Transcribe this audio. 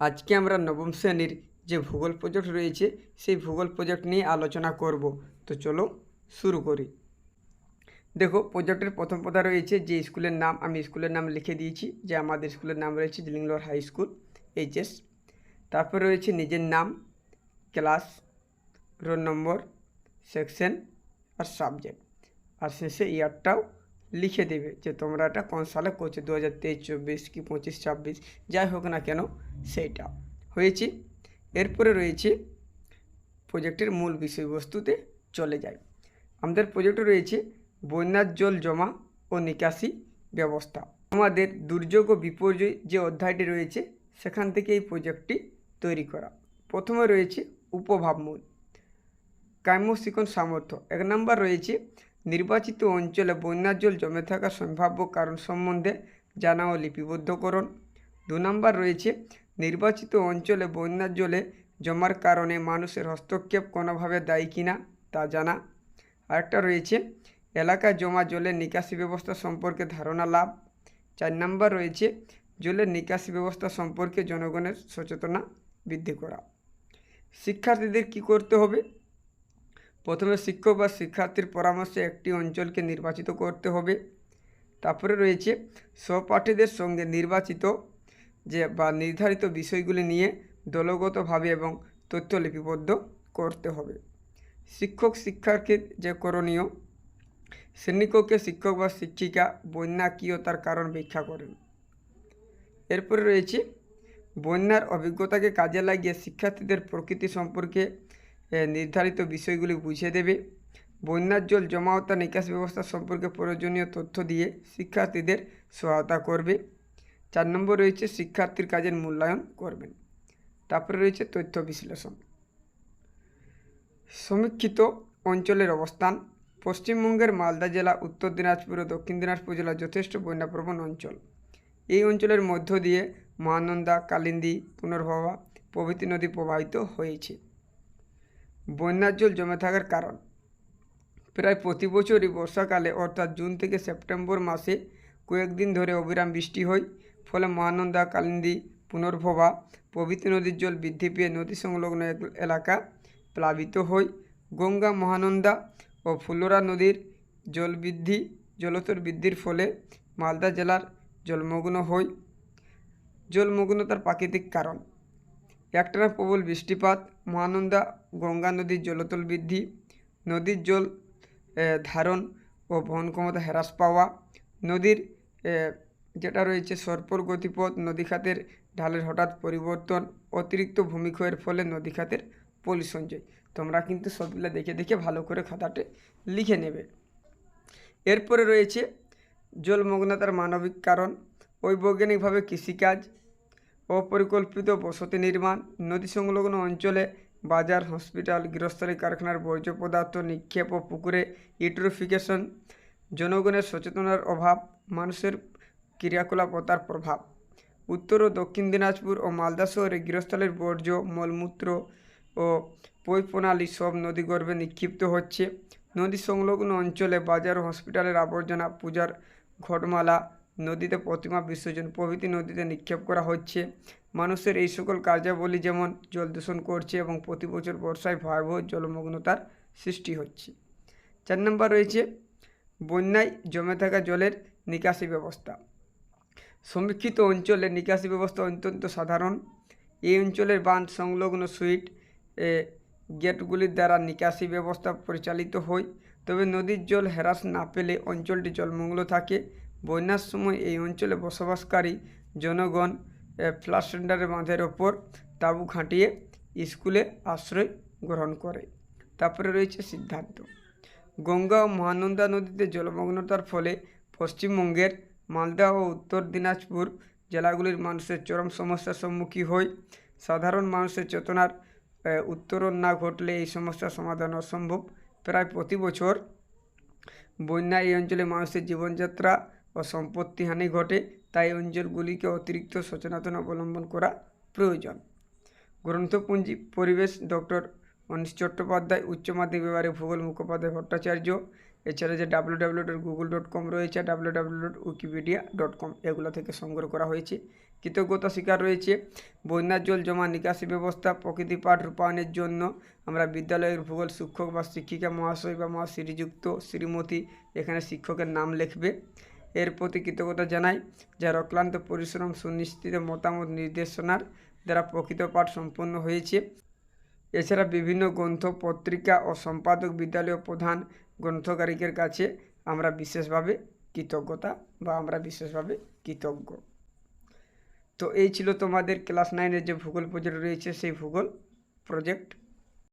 আজকে আমরা নবম শ্রেণির যে ভূগোল প্রজেক্ট রয়েছে, সেই ভূগোল প্রজেক্ট নিয়ে আলোচনা করব। তো চলো শুরু করি। দেখো প্রজেক্টের প্রথম কথা রয়েছে যে স্কুলের নাম, আমি স্কুলের নাম লিখে দিয়েছি, যে আমাদের স্কুলের নাম রয়েছে জিলিংলোর হাই স্কুল এইচএস তারপর রয়েছে নিজের নাম, ক্লাস, রোল নম্বর, সেকশন আর সাবজেক্ট। আর শেষে ইয়ারটাও লিখে দেবে যে তোমরা এটা কোন সালে করছ দু হাজার তেইশ, চব্বিশ কি পঁচিশ, ছাব্বিশ, যাই হোক না কেন সেইটা হয়েছে। এরপরে রয়েছে প্রজেক্টের মূল বিষয়বস্তুতে চলে যায় আমাদের প্রজেক্টে রয়েছে বন্যার জল জমা ও নিকাশি ব্যবস্থা। আমাদের দুর্যোগ ও বিপর্যয় যে অধ্যায়টি রয়েছে, সেখান থেকে এই প্রজেক্টটি তৈরি করা। প্রথমে রয়েছে উপভাবমূল কাম্যশিকন সামর্থ্য। এক নম্বর রয়েছে নির্বাচিত অঞ্চলে বন্যার জল জমে থাকার সম্ভাব্য কারণ সম্বন্ধে জানা ও লিপিবদ্ধকরণ। দু নম্বর রয়েছে নির্বাচিত অঞ্চলে বন্যার জলে জমার কারণে মানুষের হস্তক্ষেপ কোনোভাবে দায়ী কিনা তা জানা। আরেকটা রয়েছে, এলাকায় জমা জলের নিকাশি ব্যবস্থা সম্পর্কে ধারণা লাভ। চার নম্বর রয়েছে, জলের নিকাশি ব্যবস্থা সম্পর্কে জনগণের সচেতনা বৃদ্ধি করা। শিক্ষার্থীদের কি করতে হবে? প্রথমে শিক্ষক বা শিক্ষার্থীর পরামর্শে একটি অঞ্চলকে নির্বাচিত করতে হবে। তারপরে রয়েছে, সহপাঠীদের সঙ্গে নির্বাচিত যে বা নির্ধারিত বিষয়গুলি নিয়ে দলগতভাবে এবং তথ্য লিপিবদ্ধ করতে হবে। শিক্ষক শিক্ষার্থীর যে করণীয়, শ্রেণীকক্ষে শিক্ষক বা শিক্ষিকা বন্যা কী ও তার কারণ ব্যাখ্যা করেন। এরপরে রয়েছে, বন্যার অভিজ্ঞতাকে কাজে লাগিয়ে শিক্ষার্থীদের প্রকৃতি সম্পর্কে নির্ধারিত বিষয়গুলি বুঝিয়ে দেবে। বন্যার জল জমা জমাওতা নিকাশ ব্যবস্থা সম্পর্কে প্রয়োজনীয় তথ্য দিয়ে শিক্ষার্থীদের সহায়তা করবে। চার নম্বর রয়েছে শিক্ষার্থীর কাজের মূল্যায়ন করবেন। তারপরে রয়েছে তথ্য বিশ্লেষণ। সমীক্ষিত অঞ্চলের অবস্থান। পশ্চিমবঙ্গের মালদা জেলা, উত্তর দিনাজপুর ও দক্ষিণ দিনাজপুর জেলা যথেষ্ট বন্যাপ্রবণ অঞ্চল। এই অঞ্চলের মধ্য দিয়ে মহানন্দা কালিন্দী, পুনর্ভবা প্রভৃতি নদী প্রবাহিত হয়েছে। বন্যার জল জমে থাকার কারণ। প্রায় প্রতি বছরই বর্ষাকালে, অর্থাৎ জুন থেকে সেপ্টেম্বর মাসে কয়েকদিন ধরে অবিরাম বৃষ্টি হয়। ফলে মহানন্দা কালিন্দী পুনর্ভবা প্রভৃতি নদীর জল বৃদ্ধি পেয়ে নদী সংলগ্ন এলাকা প্লাবিত হয় গঙ্গা, মহানন্দা ও ফুলোরা নদীর জল বৃদ্ধি জলস্তর বৃদ্ধির ফলে মালদা জেলার জলমগ্ন হয় জলমগ্নতার প্রাকৃতিক কারণ। একটানা প্রবল বৃষ্টিপাত, মহানন্দা গঙ্গা নদীর জলতল বৃদ্ধি, নদীর জল ধারণ ও বহন ক্ষমতা হ্রাস পাওয়া, নদীর যেটা রয়েছে সর্পর গতিপথ নদী খাতের ঢালের হঠাৎ পরিবর্তন, অতিরিক্ত ভূমিক্ষয়ের ফলে নদী খাতের পলি তোমরা কিন্তু সবগুলো দেখে দেখে ভালো করে খাতাতে লিখে নেবে। এরপরে রয়েছে জলমগ্নতার মানবিক কারণ বৈজ্ঞানিকভাবে কৃষিকাজ, অপরিকল্পিত বসতি নির্মাণ নদী সংলগ্ন অঞ্চলে বাজার, হসপিটাল, গৃহস্থালী কারখানার বর্জ্য পদার্থ নিক্ষেপ ও পুকুরে ইউট্রোফিকেশন, জনগণের সচেতনার অভাব, মানুষের ক্রিয়াকলাপ ও তার প্রভাব। উত্তর ও দক্ষিণ দিনাজপুর ও মালদা শহরে গৃহস্থলের বর্জ্য, মলমূত্র ও পই প্রণালী সব নদীগর্ভে নিক্ষিপ্ত হচ্ছে। নদী সংলগ্ন অঞ্চলে বাজার হসপিটালের আবর্জনা পূজার ঘটমালা নদীতে প্রতিমা বিসর্জন প্রভৃতি নদীতে নিক্ষেপ করা হচ্ছে। মানুষের এই সকল কার্যাবলী যেমন জল দূষণ করছে এবং প্রতি বছর বর্ষায় ভয়াবহ জলমগ্নতার সৃষ্টি হচ্ছে। চার নম্বর রয়েছে, বন্যায় জমে থাকা জলের নিকাশি ব্যবস্থা। সমীক্ষিত অঞ্চলে নিকাশি ব্যবস্থা অত্যন্ত সাধারণ। এই অঞ্চলের বাঁধ সংলগ্ন সুইট গেটগুলির দ্বারা নিকাশি ব্যবস্থা পরিচালিত হয়। তবে নদীর জল হ্রাস না পেলে অঞ্চলটি জলমগ্ন থাকে। বন্যার সময় এই অঞ্চলে বসবাসকারী জনগণ ফ্লাশ বাঁধের ওপর তাঁবু খাটিয়ে স্কুলে আশ্রয় গ্রহণ করে। তারপরে রয়েছে সিদ্ধান্ত। গঙ্গা ও মহানন্দা নদীতে জলমগ্নতার ফলে পশ্চিমবঙ্গের মালদা ও উত্তর দিনাজপুর জেলাগুলির মানুষের চরম সমস্যার সম্মুখীন হয় সাধারণ মানুষের চেতনার উত্তরণ না ঘটলে এই সমস্যার সমাধান অসম্ভব। প্রায় প্রতি বছর বন্যা এই অঞ্চলে মানুষের জীবনযাত্রা ও সম্পত্তি হানি ঘটে, তাই অঞ্চলগুলিকে অতিরিক্ত সচেতনতা অবলম্বন করা প্রয়োজন। গ্রন্থপুঞ্জি পরিবেশ ডক্টর মনীষ চট্টোপাধ্যায়, উচ্চ মাধ্যমিক বিভাগে ভূগোল মুখোপাধ্যায় ভট্টাচার্য, এছাড়া যে W W dot Google dot com রয়েছে, W W dot Wikipedia dot com এগুলো থেকে সংগ্রহ করা হয়েছে। কৃতজ্ঞতা স্বীকার রয়েছে, বন্যার জল জমা নিকাশি ব্যবস্থা, প্রকৃতি পাঠ রূপায়ণের জন্য আমরা বিদ্যালয়ের ভূগোল শিক্ষক বা শিক্ষিকা মহাশয় বা মহাশ্রীযুক্ত শ্রীমতী এখানে শিক্ষকের নাম লিখবে। এর প্রতি কৃতজ্ঞতা জানাই, যার অক্লান্ত পরিশ্রম, সুনিশ্চিত মতামত, নির্দেশনার দ্বারা প্রকৃত পাঠ সম্পন্ন হয়েছে। এছাড়া বিভিন্ন গ্রন্থ পত্রিকা ও সম্পাদক বিদ্যালয় প্রধান গ্রন্থকারিকের কাছে আমরা বিশেষভাবে কৃতজ্ঞতা বা আমরা বিশেষভাবে কৃতজ্ঞ। তো এই ছিল তোমাদের ক্লাস নাইনের যে ভূগোল প্রজেক্ট রয়েছে, সেই ভূগোল প্রজেক্ট